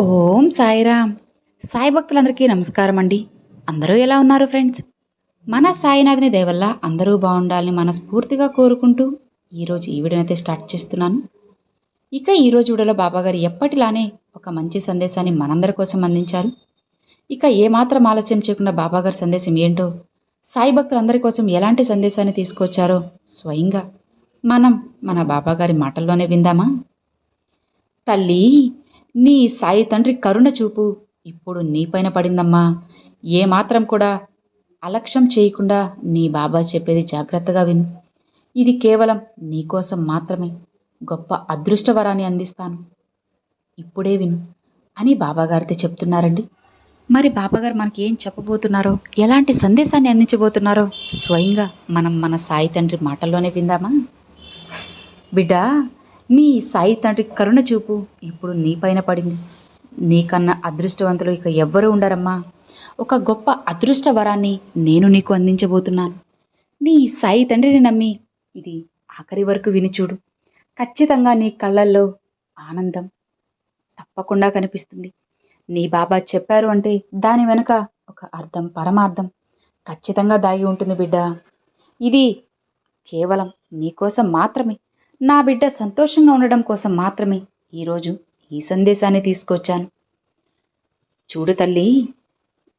ఓం సాయిరామ్. సాయి భక్తులందరికీ నమస్కారం అండి. అందరూ ఎలా ఉన్నారు ఫ్రెండ్స్? మన సాయినాథిని దేవల్ల అందరూ బాగుండాలని మనస్ఫూర్తిగా కోరుకుంటూ ఈరోజు ఈ వీడియోనైతే స్టార్ట్ చేస్తున్నాను. ఇక ఈరోజు వీడియోలో బాబాగారు ఎప్పటిలానే ఒక మంచి సందేశాన్ని మనందరి కోసం అందించారు. ఇక ఏమాత్రం ఆలస్యం చేయకుండా బాబాగారి సందేశం ఏంటో సాయి భక్తులందరి కోసం ఎలాంటి సందేశాన్ని తీసుకొచ్చారో స్వయంగా మనం మన బాబాగారి మాటల్లోనే విందామా? తల్లి నీ సాయి తండ్రి కరుణ చూపు ఇప్పుడు నీపైన పడిందమ్మా. ఏమాత్రం కూడా అలక్ష్యం చేయకుండా నీ బాబా చెప్పేది జాగ్రత్తగా విను. ఇది కేవలం నీకోసం మాత్రమే. గొప్ప అదృష్టవరాన్ని అందిస్తాను. ఇప్పుడే విను అని బాబాగారితో చెప్తున్నారండి. మరి బాబాగారు మనకి ఏం చెప్పబోతున్నారో ఎలాంటి సందేశాన్ని అందించబోతున్నారో స్వయంగా మనం మన సాయి తండ్రి మాటల్లోనే విందామా? బిడ్డా నీ సాయి తండ్రి కరుణ చూపు ఇప్పుడు నీ పైన పడింది. నీకన్నా అదృష్టవంతులు ఇక ఎవ్వరూ ఉండరమ్మా. ఒక గొప్ప అదృష్ట వరాన్ని నేను నీకు అందించబోతున్నాను. నీ సాయి తండ్రిని నమ్మి ఇది ఆఖరి వరకు విని చూడు. ఖచ్చితంగా నీ కళ్ళల్లో ఆనందం తప్పకుండా కనిపిస్తుంది. నీ బాబా చెప్పారు అంటే దాని వెనుక ఒక అర్థం పరమార్థం ఖచ్చితంగా దాగి ఉంటుంది బిడ్డ. ఇది కేవలం నీకోసం మాత్రమే. నా బిడ్డ సంతోషంగా ఉండడం కోసం మాత్రమే ఈరోజు ఈ సందేశాన్ని తీసుకొచ్చాను. చూడు తల్లి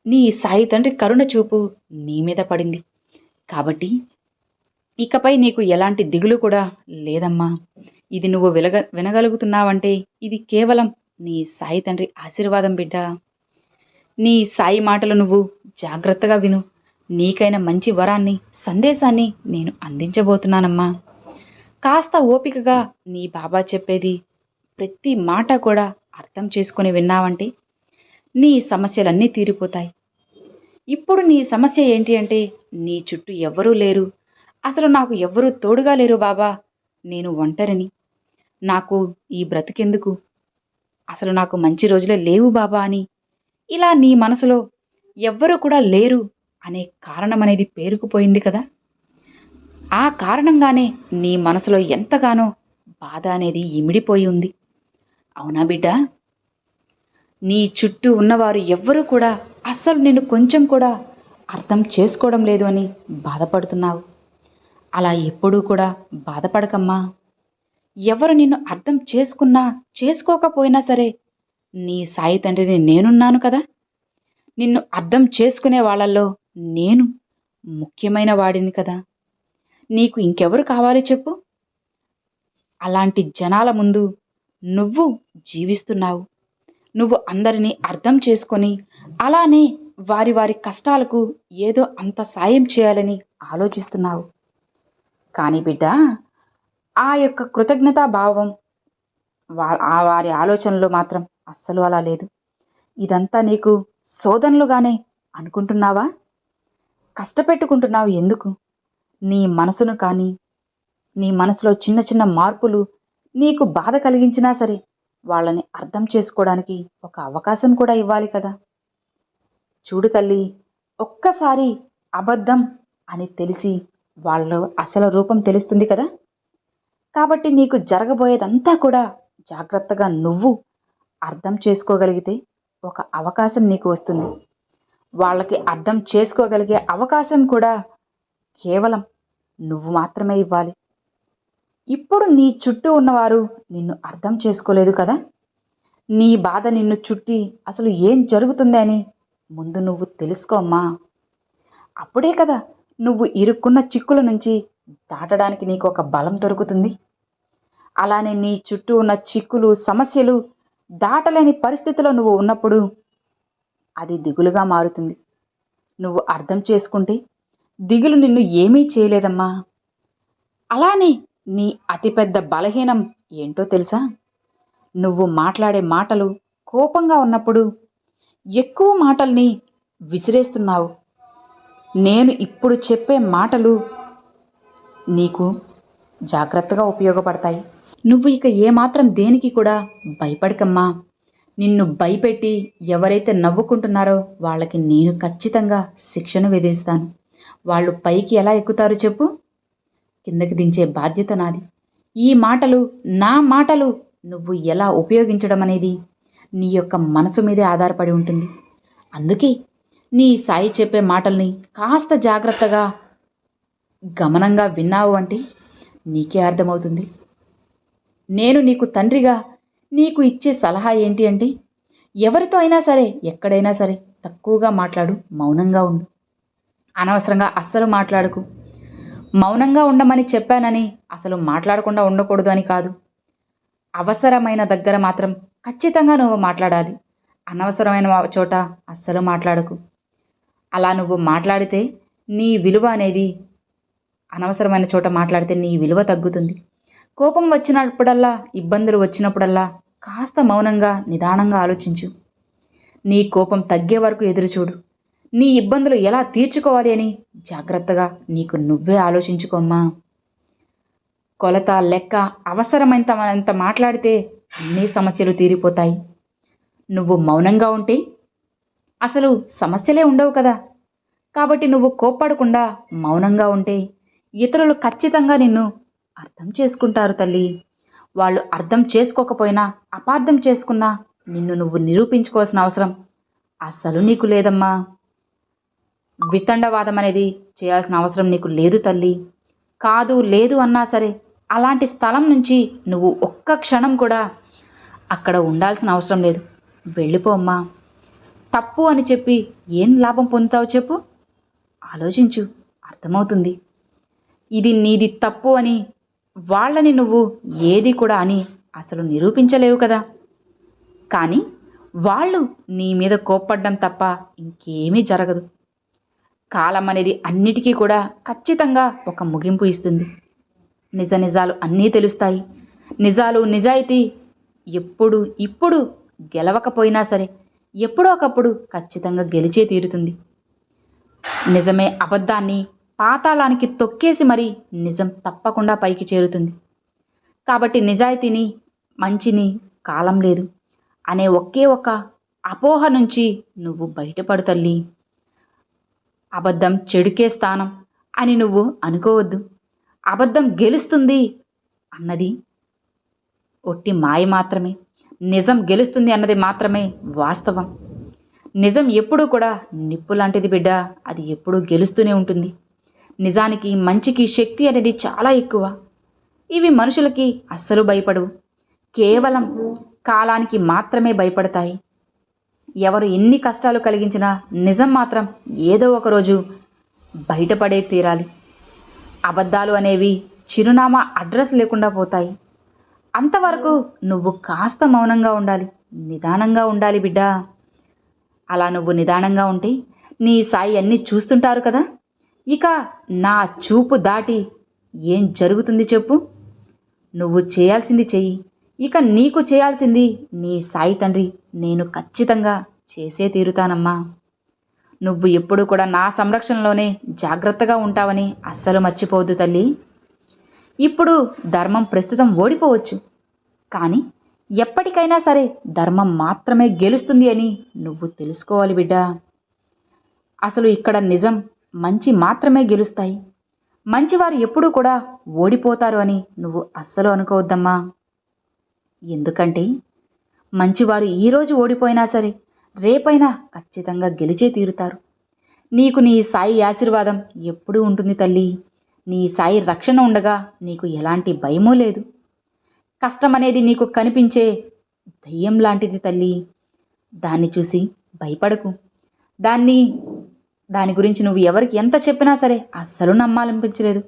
నీ సాయి తండ్రి కరుణ చూపు నీ మీద పడింది. కాబట్టి ఇకపై నీకు ఎలాంటి దిగులు కూడా లేదమ్మా. ఇది నువ్వు వినగ వినగలుగుతున్నావంటే ఇది కేవలం నీ సాయి తండ్రి ఆశీర్వాదం బిడ్డ. నీ సాయి మాటలు నువ్వు జాగ్రత్తగా విను. నీకైన మంచి వరాన్ని సందేశాన్ని నేను అందించబోతున్నానమ్మా. కాస్త ఓపికగా నీ బాబా చెప్పేది ప్రతి మాట కూడా అర్థం చేసుకొని విన్నావంటే నీ సమస్యలన్నీ తీరిపోతాయి. ఇప్పుడు నీ సమస్య ఏంటి అంటే నీ చుట్టూ ఎవ్వరూ లేరు. అసలు నాకు ఎవ్వరూ తోడుగా లేరు బాబా. నేను ఒంటరిని. నాకు ఈ బ్రతికెందుకు? అసలు నాకు మంచి రోజులే లేవు బాబా అని. ఇలా నీ మనసులో ఎవ్వరూ కూడా లేరు అనే కారణం అనేది పేరుకుపోయింది కదా? ఆ కారణంగానే నీ మనసులో ఎంతగానో బాధ అనేది ఇమిడిపోయి ఉంది. అవునా బిడ్డ? నీ చుట్టూ ఉన్నవారు ఎవ్వరూ కూడా అస్సలు నిన్ను కొంచెం కూడా అర్థం చేసుకోవడం లేదు అని బాధపడుతున్నావు. అలా ఎప్పుడూ కూడా బాధపడకమ్మా. ఎవరు నిన్ను అర్థం చేసుకున్నా చేసుకోకపోయినా సరే నీ సాయి తండ్రిని నేనున్నాను కదా. నిన్ను అర్థం చేసుకునే వాళ్ళల్లో నేను ముఖ్యమైన వాడిని కదా. నీకు ఇంకెవరు కావాలి చెప్పు? అలాంటి జనాల ముందు నువ్వు జీవిస్తున్నావు. నువ్వు అందరినీ అర్థం చేసుకొని అలానే వారి వారి కష్టాలకు ఏదో అంత సాయం చేయాలని ఆలోచిస్తున్నావు. కానీ బిడ్డ ఆ యొక్క కృతజ్ఞతా భావం వా ఆ వారి ఆలోచనలో మాత్రం అస్సలు అలా లేదు. ఇదంతా నీకు శోధనలుగానే అనుకుంటున్నావా? కష్టపెట్టుకుంటున్నావు ఎందుకు? నీ మనసును కానీ నీ మనసులో చిన్న చిన్న మార్పులు నీకు బాధ కలిగించినా సరే వాళ్ళని అర్థం చేసుకోవడానికి ఒక అవకాశం కూడా ఇవ్వాలి కదా. చూడు తల్లి ఒక్కసారి అబద్ధం అని తెలిసి వాళ్ళు అసలు రూపం తెలుస్తుంది కదా. కాబట్టి నీకు జరగబోయేదంతా కూడా జాగ్రత్తగా నువ్వు అర్థం చేసుకోగలిగితే ఒక అవకాశం నీకు వస్తుంది. వాళ్ళకి అర్థం చేసుకోగలిగే అవకాశం కూడా కేవలం నువ్వు మాత్రమే ఇవ్వాలి. ఇప్పుడు నీ చుట్టూ ఉన్నవారు నిన్ను అర్థం చేసుకోలేదు కదా? నీ బాధ నిన్ను చుట్టి అసలు ఏం జరుగుతుంది అని ముందు నువ్వు తెలుసుకోమ్మా అప్పుడే కదా నువ్వు ఇరుక్కున్న చిక్కుల నుంచి దాటడానికి నీకు ఒక బలం దొరుకుతుంది. అలానే నీ చుట్టూ ఉన్న చిక్కులు సమస్యలు దాటలేని పరిస్థితిలో నువ్వు ఉన్నప్పుడు అది దిగులుగా మారుతుంది. నువ్వు అర్థం చేసుకుంటే దిగులు నిన్ను ఏమీ చేయలేదమ్మా. అలానే నీ అతిపెద్ద బలహీనం ఏంటో తెలుసా? నువ్వు మాట్లాడే మాటలు కోపంగా ఉన్నప్పుడు ఎక్కువ మాటల్ని విసిరేస్తున్నావు. నేను ఇప్పుడు చెప్పే మాటలు నీకు జాగ్రత్తగా ఉపయోగపడతాయి. నువ్వు ఇక ఏమాత్రం దేనికి కూడా భయపడకమ్మా. నిన్ను భయపెట్టి ఎవరైతే నవ్వుకుంటున్నారో వాళ్ళకి నేను ఖచ్చితంగా శిక్షను విధిస్తాను. వాళ్ళు పైకి ఎలా ఎక్కుతారు చెప్పు. కిందకి దించే బాధ్యత నాది. ఈ మాటలు నా మాటలు నువ్వు ఎలా ఉపయోగించడం అనేది నీ యొక్క మనసు మీదే ఆధారపడి ఉంటుంది. అందుకే నీ సాయి చెప్పే మాటల్ని కాస్త జాగ్రత్తగా గమనంగా విన్నావు అంటే నీకే అర్థమవుతుంది. నేను నీకు తండ్రిగా నీకు ఇచ్చే సలహా ఏంటి అంటే ఎవరితో అయినా సరే ఎక్కడైనా సరే తక్కువగా మాట్లాడు మౌనంగా ఉండు. అనవసరంగా అస్సలు మాట్లాడకు. మౌనంగా ఉండమని చెప్పానని అసలు మాట్లాడకుండా ఉండకూడదు అని కాదు. అవసరమైన దగ్గర మాత్రం ఖచ్చితంగా నువ్వు మాట్లాడాలి. అనవసరమైన చోట అస్సలు మాట్లాడకు. అలా నువ్వు మాట్లాడితే నీ విలువ అనేది అనవసరమైన చోట మాట్లాడితే నీ విలువ తగ్గుతుంది. కోపం వచ్చినప్పుడల్లా ఇబ్బందులు వచ్చినప్పుడల్లా కాస్త మౌనంగా నిదానంగా ఆలోచించు. నీ కోపం తగ్గే వరకు ఎదురుచూడు. నీ ఇబ్బందులు ఎలా తీర్చుకోవాలి అని? జాగ్రత్తగా నీకు నువ్వే ఆలోచించుకోమ్మా. కొలత లెక్క అవసరమైనంత మాట్లాడితే అన్ని సమస్యలు తీరిపోతాయి. నువ్వు మౌనంగా ఉంటే అసలు సమస్యలే ఉండవు కదా. కాబట్టి నువ్వు కోప్పడకుండా మౌనంగా ఉంటే ఇతరులు ఖచ్చితంగా నిన్ను అర్థం చేసుకుంటారు తల్లి. వాళ్ళు అర్థం చేసుకోకపోయినా అపార్థం చేసుకున్నా నిన్ను నువ్వు నిరూపించుకోవాల్సిన అవసరం అస్సలు నీకు లేదమ్మా. వితండవాదం అనేది చేయాల్సిన అవసరం నీకు లేదు తల్లి. కాదు లేదు అన్నా సరే అలాంటి స్థలం నుంచి నువ్వు ఒక్క క్షణం కూడా అక్కడ ఉండాల్సిన అవసరం లేదు. వెళ్ళిపోమ్మా తప్పు అని చెప్పి ఏం లాభం పొందుతావు చెప్పు. ఆలోచించు అర్థమవుతుంది. ఇది నీది తప్పు అని వాళ్ళని నువ్వు ఏది కూడా అని అసలు నిరూపించలేవు కదా. కానీ వాళ్ళు నీ మీద కోప్పడ్డం తప్ప ఇంకేమీ జరగదు. కాలం అనేది అన్నిటికీ కూడా ఖచ్చితంగా ఒక ముగింపు ఇస్తుంది. నిజ నిజాలు అన్నీ తెలుస్తాయి. నిజాలు నిజాయితీ ఎప్పుడు ఇప్పుడు గెలవకపోయినా సరే ఎప్పుడో ఒకప్పుడు ఖచ్చితంగా గెలిచే తీరుతుంది. నిజమే అబద్ధాన్ని పాతాళానికి తొక్కేసి మరి నిజం తప్పకుండా పైకి చేరుతుంది. కాబట్టి నిజాయితీని మంచిని కాలం లేదు. అనే ఒకే ఒక అపోహ నుంచి నువ్వు బయటపడు తల్లి. అబద్ధం చెడుకే స్థానం అని నువ్వు అనుకోవద్దు. అబద్ధం గెలుస్తుంది అన్నది ఒట్టి మాయ మాత్రమే. నిజం గెలుస్తుంది అన్నది మాత్రమే వాస్తవం. నిజం ఎప్పుడూ కూడా నిప్పు లాంటిది బిడ్డ. అది ఎప్పుడూ గెలుస్తూనే ఉంటుంది. నిజానికి మంచికి శక్తి అనేది చాలా ఎక్కువ. ఇవి మనుషులకి అస్సలు భయపడవు. కేవలం కాలానికి మాత్రమే భయపడతాయి. ఎవరు ఎన్ని కష్టాలు కలిగించినా నిజం మాత్రం ఏదో ఒకరోజు బయటపడే తీరాలి. అబద్ధాలు అనేవి చిరునామా అడ్రస్ లేకుండా పోతాయి. అంతవరకు నువ్వు కాస్త మౌనంగా ఉండాలి. నిదానంగా ఉండాలి బిడ్డా. అలా నువ్వు నిదానంగా ఉంటే నీ సాయి అన్నీ చూస్తుంటారు కదా. ఇక నా చూపు దాటి ఏం జరుగుతుంది చెప్పు? నువ్వు చేయాల్సింది చెయ్యి. ఇక నీకు చేయాల్సింది నీ సాయి తండ్రి నేను ఖచ్చితంగా చేసే తీరుతానమ్మా. నువ్వు ఎప్పుడు కూడా నా సంరక్షణలోనే జాగ్రత్తగా ఉంటావని అస్సలు మర్చిపోవద్దు తల్లి. ఇప్పుడు ధర్మం ప్రస్తుతం ఓడిపోవచ్చు. కానీ ఎప్పటికైనా సరే ధర్మం మాత్రమే గెలుస్తుంది అని నువ్వు తెలుసుకోవాలి బిడ్డా. అసలు ఇక్కడ నిజం మంచి మాత్రమే గెలుస్తాయి. మంచివారు ఎప్పుడూ కూడా ఓడిపోతారు అని నువ్వు అస్సలు అనుకోవద్దమ్మా. ఎందుకంటే మంచివారు ఈరోజు ఓడిపోయినా సరే రేపైనా ఖచ్చితంగా గెలిచే తీరుతారు. నీకు నీ సాయి ఆశీర్వాదం ఎప్పుడూ ఉంటుంది తల్లి. నీ సాయి రక్షణ ఉండగా నీకు ఎలాంటి భయమూ లేదు. కష్టం అనేది నీకు కనిపించే దయ్యం లాంటిది తల్లి. దాన్ని చూసి భయపడకు. దాన్ని దాని గురించి నువ్వు ఎవరికి ఎంత చెప్పినా సరే అస్సలు నమ్మాలనిపించలేదు.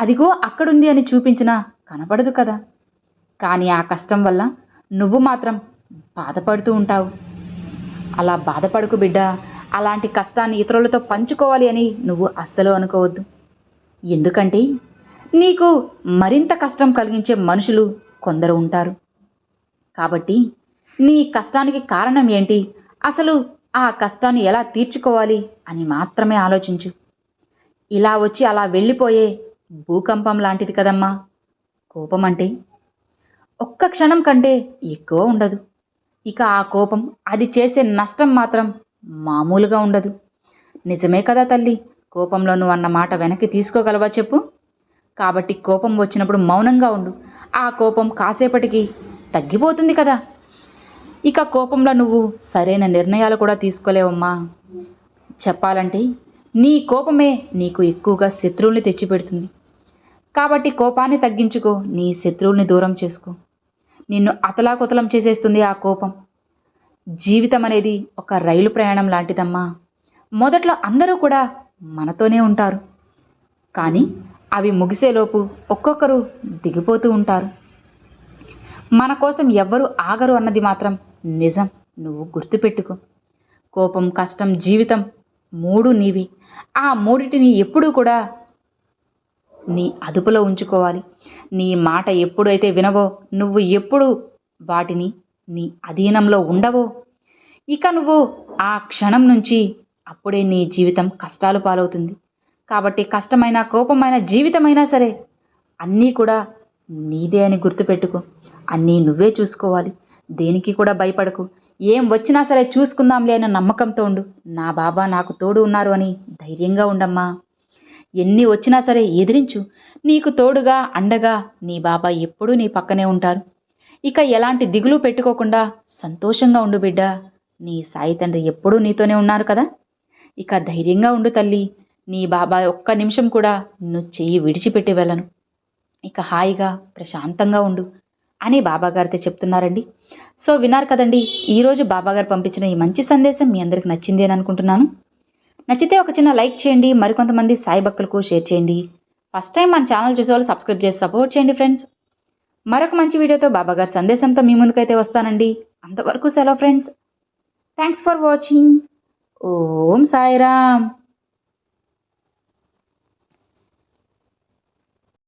అదిగో అక్కడుంది అని చూపించినా కనపడదు కదా. కానీ ఆ కష్టం వల్ల నువ్వు మాత్రం బాధపడుతూ ఉంటావు. అలా బాధపడకు బిడ్డ. అలాంటి కష్టాన్ని ఇతరులతో పంచుకోవాలి అని నువ్వు అస్సలు అనుకోవద్దు. ఎందుకంటే నీకు మరింత కష్టం కలిగించే మనుషులు కొందరు ఉంటారు. కాబట్టి నీ కష్టానికి కారణం ఏంటి? అసలు ఆ కష్టాన్ని ఎలా తీర్చుకోవాలి అని మాత్రమే ఆలోచించు. ఇలా వచ్చి అలా వెళ్ళిపోయే భూకంపం లాంటిది కదమ్మా. కోపం అంటే ఒక్క క్షణం కంటే ఎక్కువ ఉండదు. ఇక ఆ కోపం అది చేసే నష్టం మాత్రం మామూలుగా ఉండదు. నిజమే కదా తల్లి కోపంలో నువ్వు అన్న మాట వెనక్కి తీసుకోగలవా చెప్పు? కాబట్టి కోపం వచ్చినప్పుడు మౌనంగా ఉండు. ఆ కోపం కాసేపటికి తగ్గిపోతుంది కదా. ఇక కోపంలో నువ్వు సరైన నిర్ణయాలు కూడా తీసుకోలేవమ్మా. చెప్పాలంటే నీ కోపమే నీకు ఎక్కువగా శత్రువుల్ని తెచ్చిపెడుతుంది. కాబట్టి కోపాన్ని తగ్గించుకో నీ శత్రువుల్ని దూరం చేసుకో. నిన్ను అతలాకుతలం చేసేస్తుంది ఆ కోపం. జీవితం అనేది ఒక రైలు ప్రయాణం లాంటిదమ్మా. మొదట్లో అందరూ కూడా మనతోనే ఉంటారు. కానీ అవి ముగిసేలోపు ఒక్కొక్కరు దిగిపోతూ ఉంటారు. మన కోసం ఎవ్వరూ ఆగరు అన్నది మాత్రం నిజం. నువ్వు గుర్తుపెట్టుకో. కోపం కష్టం జీవితం మూడు నీవి. ఆ మూడిటిని ఎప్పుడూ కూడా నీ అదుపులో ఉంచుకోవాలి. నీ మాట ఎప్పుడైతే వినవో నువ్వు ఎప్పుడు వాటిని నీ అధీనంలో ఉండవో ఇక నువ్వు ఆ క్షణం నుంచి అప్పుడే నీ జీవితం కష్టాలు పాలవుతుంది. కాబట్టి కష్టమైన కోపమైన జీవితమైనా సరే అన్నీ కూడా నీదే అని గుర్తుపెట్టుకో. అన్నీ నువ్వే చూసుకోవాలి. దేనికి కూడా భయపడకు. ఏం వచ్చినా సరే చూసుకుందాంలే అన్న నమ్మకంతో ఉండు. నా బాబా నాకు తోడు ఉన్నారు అని ధైర్యంగా ఉండమ్మా. ఎన్ని వచ్చినా సరే ఎదిరించు. నీకు తోడుగా అండగా నీ బాబా ఎప్పుడూ నీ పక్కనే ఉంటారు. ఇక ఎలాంటి దిగులు పెట్టుకోకుండా సంతోషంగా ఉండు బిడ్డ. నీ సాయి తండ్రి ఎప్పుడూ నీతోనే ఉన్నారు కదా. ఇక ధైర్యంగా ఉండు తల్లి. నీ బాబా ఒక్క నిమిషం కూడా నిన్ను చెయ్యి విడిచిపెట్టి వెళ్ళను. ఇక హాయిగా ప్రశాంతంగా ఉండు అని బాబాగారితో చెప్తున్నారండి. సో విన్నారు కదండి ఈరోజు బాబాగారు పంపించిన ఈ మంచి సందేశం మీ అందరికి నచ్చింది అని అనుకుంటున్నాను. నచ్చితే ఒక చిన్న లైక్ చేయండి మరికొంతమంది సాయి భక్తులకు షేర్ చేయండి. ఫస్ట్ టైం మన ఛానల్ చూసే వాళ్ళు సబ్స్క్రైబ్ చేసి సపోర్ట్ చేయండి ఫ్రెండ్స్ మరొక మంచి వీడియోతో బాబాగారి సందేశంతో మీ ముందుకైతే వస్తానండి. అంతవరకు సెలవు friends thanks for watching Om Sairam.